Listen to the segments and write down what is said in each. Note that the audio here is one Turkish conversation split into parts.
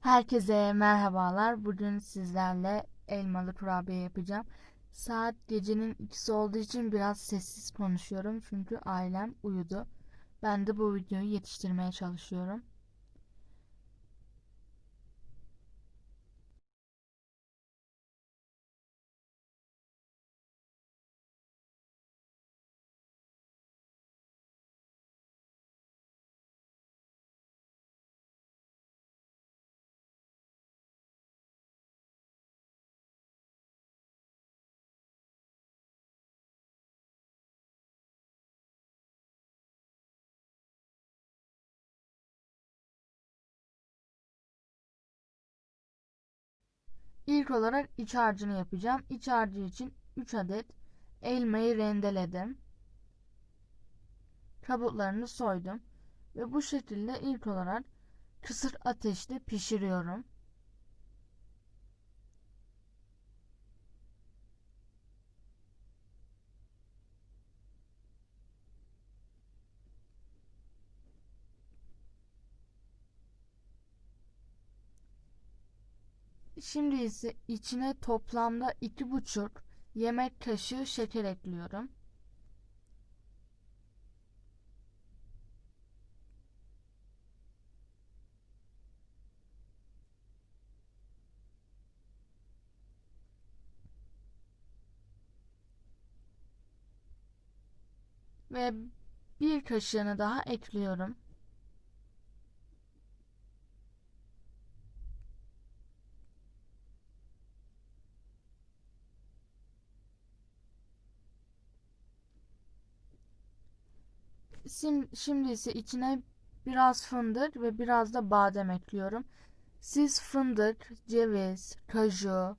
Herkese merhabalar. Bugün sizlerle elmalı kurabiye yapacağım. Saat gecenin ikisi olduğu için biraz sessiz konuşuyorum. Çünkü ailem uyudu. Ben de bu videoyu yetiştirmeye çalışıyorum. İlk olarak iç harcını yapacağım. İç harcı için 3 adet elmayı rendeledim. Kabuklarını soydum. Ve bu şekilde ilk olarak kısır ateşte pişiriyorum. Şimdi ise içine toplamda iki buçuk yemek kaşığı şeker ekliyorum. Ve bir kaşığını daha ekliyorum. Şimdi ise içine biraz fındık ve biraz da badem ekliyorum. Siz fındık, ceviz, kaju,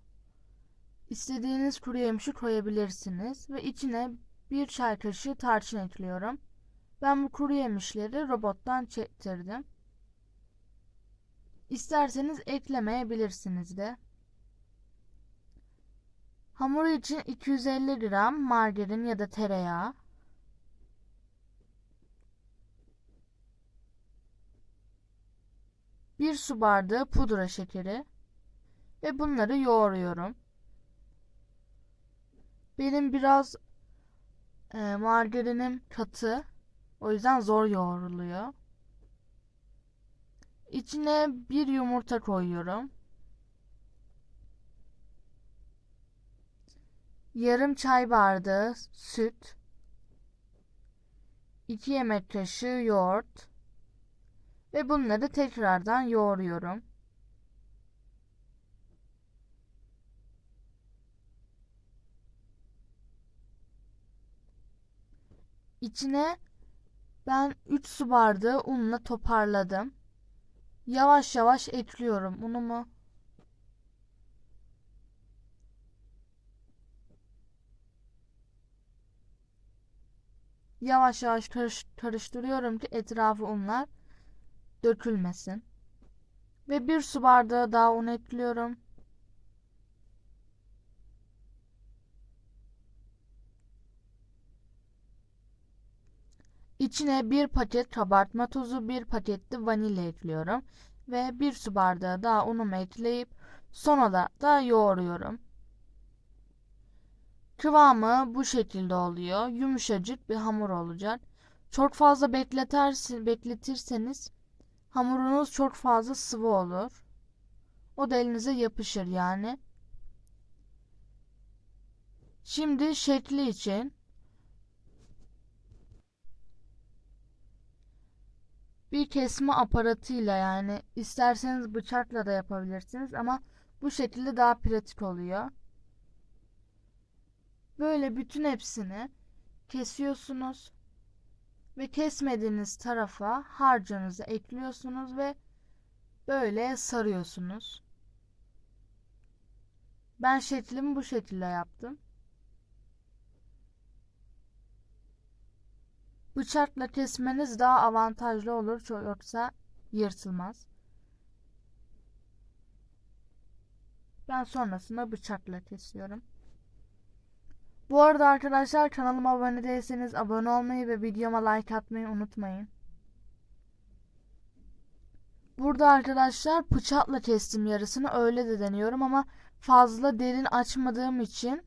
istediğiniz kuru yemişi koyabilirsiniz ve içine bir çay kaşığı tarçın ekliyorum. Ben bu kuru yemişleri robottan çektirdim. İsterseniz eklemeyebilirsiniz de. Hamuru için 250 gram margarin ya da tereyağı, bir su bardağı pudra şekeri ve bunları yoğuruyorum. Benim biraz e, margarinim katı. O yüzden zor yoğruluyor. İçine bir yumurta koyuyorum. Yarım çay bardağı süt. 2 yemek kaşığı yoğurt. Ve bunları tekrardan yoğuruyorum. İçine ben 3 su bardağı unla toparladım. Yavaş yavaş ekliyorum unumu. Yavaş yavaş karış karıştırıyorum ki etrafı unlar dökülmesin. Ve bir su bardağı daha un ekliyorum. İçine bir paket kabartma tozu, bir paket de vanilya ekliyorum. Ve bir su bardağı daha unumu ekleyip sonra da yoğuruyorum. Kıvamı bu şekilde oluyor. Yumuşacık bir hamur olacak. Çok fazla bekletersin, bekletirseniz hamurunuz çok fazla sıvı olur. O da elinize yapışır yani. Şimdi şekli için bir kesme aparatıyla yani isterseniz bıçakla da yapabilirsiniz ama bu şekilde daha pratik oluyor. Böyle bütün hepsini kesiyorsunuz ve kesmediğiniz tarafa harcınızı ekliyorsunuz ve böyle sarıyorsunuz. Ben şeklimi bu şekilde yaptım. Bıçakla kesmeniz daha avantajlı olur yoksa yırtılmaz. Ben sonrasında bıçakla kesiyorum. Bu arada arkadaşlar kanalıma abone değilseniz abone olmayı ve videoma like atmayı unutmayın. Burada arkadaşlar bıçakla kestim yarısını öyle de deniyorum ama fazla derin açmadığım için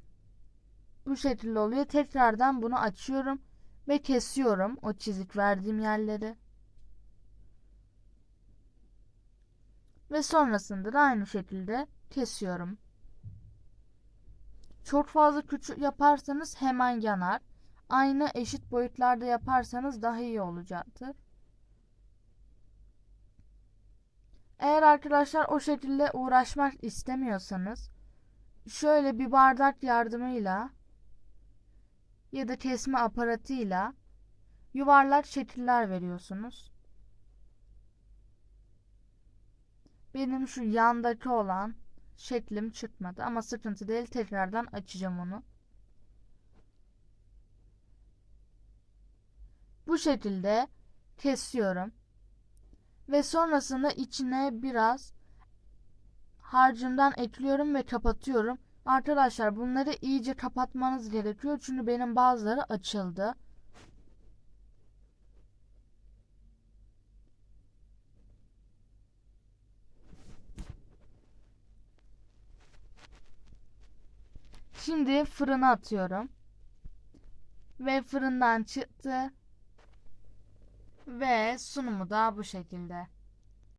bu şekilde oluyor. Tekrardan bunu açıyorum ve kesiyorum o çizik verdiğim yerleri. Ve sonrasında da aynı şekilde kesiyorum. Çok fazla küçük yaparsanız hemen yanar. Aynı eşit boyutlarda yaparsanız daha iyi olacaktır. Eğer arkadaşlar o şekilde uğraşmak istemiyorsanız şöyle bir bardak yardımıyla ya da kesme aparatıyla yuvarlak şekiller veriyorsunuz. Benim şu yandaki olan şeklim çıkmadı ama sıkıntı değil tekrardan açacağım onu. Bu şekilde kesiyorum. Ve sonrasında içine biraz harcımdan ekliyorum ve kapatıyorum. Arkadaşlar bunları iyice kapatmanız gerekiyor. Çünkü benim bazıları açıldı. Şimdi fırına atıyorum. Ve fırından çıktı. Ve sunumu da bu şekilde.